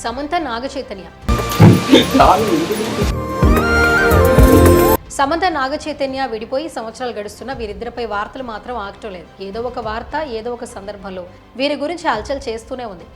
సమంత నాగచైతన్య. సమంత నాగచైతన్య విడిపోయి సంవత్సరాలు గడుస్తున్న వీరిద్దరిపై వార్తలు మాత్రం ఆగటం లేదు. ఏదో ఒక వార్త ఏదో ఒక సందర్భంలో వీరి గురించి హల్చల్ చేస్తూనే ఉంది.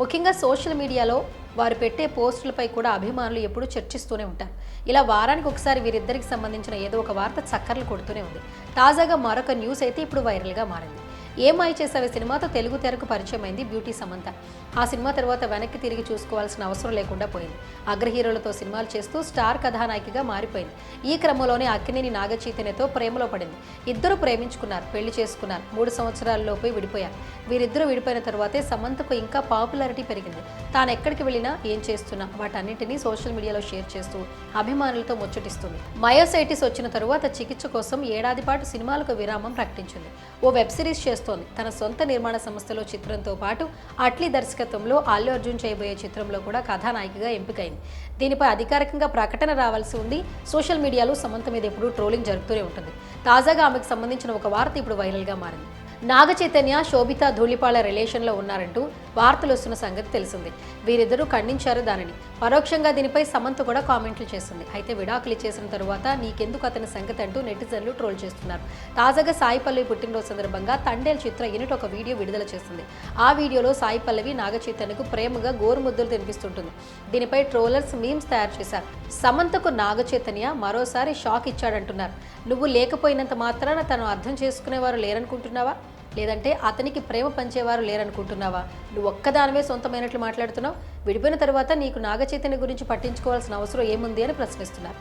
ముఖ్యంగా సోషల్ మీడియాలో వారు పెట్టే పోస్టులపై కూడా అభిమానులు ఎప్పుడూ చర్చిస్తూనే ఉంటారు. ఇలా వారానికి ఒకసారి వీరిద్దరికి సంబంధించిన ఏదో ఒక వార్త చక్కర్లు కొడుతూనే ఉంది. తాజాగా మరొక న్యూస్ అయితే ఇప్పుడు వైరల్గా మారింది. ఏమాయి చేసావే సినిమాతో తెలుగు తెరకు పరిచయం అయింది బ్యూటీ సమంత. ఆ సినిమా తర్వాత వెనక్కి తిరిగి చూసుకోవాల్సిన అవసరం లేకుండా పోయింది. అగ్రహీరోలతో సినిమాలు చేస్తూ స్టార్ కథానాయికగా మారిపోయింది. ఈ క్రమంలోనే అక్కినేని నాగచైతన్యతో ప్రేమలో పడింది. ఇద్దరు ప్రేమించుకున్నారు పెళ్ళి చేసుకున్నారు మూడు సంవత్సరాలలోపే విడిపోయారు. వీరిద్దరూ విడిపోయిన తర్వాతే సమంతకు ఇంకా పాపులారిటీ పెరిగింది. తాను ఎక్కడికి వెళ్ళినా ఏం చేస్తున్నా వాటన్నింటినీ సోషల్ మీడియాలో షేర్ చేస్తూ అభిమానులతో ముచ్చటిస్తుంది. మయోసైటిస్ వచ్చిన తరువాత చికిత్స కోసం ఏడాది పాటు సినిమాలకు విరామం ప్రకటించింది. ఓ వెబ్ సిరీస్ చేస్తోంది తన సొంత నిర్మాణ సంస్థలో చిత్రంతో పాటు అట్లీ దర్శకత్వంలో అల్లు అర్జున్ చేయబోయే చిత్రంలో కూడా కథానాయికగా ఎంపికైంది. దీనిపై అధికారికంగా ప్రకటన రావాల్సి ఉంది. సోషల్ మీడియాలో సమంత మీద ఎప్పుడూ ట్రోలింగ్ జరుగుతూనే ఉంటుంది. తాజాగా ఆమెకు సంబంధించిన ఒక వార్త ఇప్పుడు వైరల్గా మారింది. నాగ చైతన్య శోభిత ధూళిపాళ రిలేషన్లో ఉన్నారంటూ వార్తలు వస్తున్న సంగతి తెలిసింది. వీరిద్దరూ ఖండించారు దానిని. పరోక్షంగా దీనిపై సమంత కూడా కామెంట్లు చేసింది. అయితే విడాకులు చేసిన తరువాత నీకెందుకు అతని సంగతి అంటూ నెటిజన్లు ట్రోల్ చేస్తున్నారు. తాజాగా సాయి పల్లవి పుట్టినరోజు సందర్భంగా తండేల్ చిత్ర యూనిట్ ఒక వీడియో విడుదల చేసింది. ఆ వీడియోలో సాయి పల్లవి నాగ చైతన్యకు ప్రేమగా గోరుముద్దలు తినిపిస్తుంటుంది. దీనిపై ట్రోలర్స్ మీమ్స్ తయారు చేశారు. సమంతకు నాగ చైతన్య మరోసారి షాక్ ఇచ్చాడంటున్నారు. నువ్వు లేకపోయినంత మాత్రాన తను అర్థం చేసుకునేవారు లేరనుకుంటున్నావా? లేదంటే అతనికి ప్రేమ పంచేవారు లేరనుకుంటున్నావా? నువ్వు ఒక్కదానివే సొంతమైనట్లు మాట్లాడుతున్నావు? విడిపోయిన తర్వాత నీకు నాగచైతన్య గురించి పట్టించుకోవాల్సిన అవసరం ఏముంది అని ప్రశ్నిస్తున్నారు.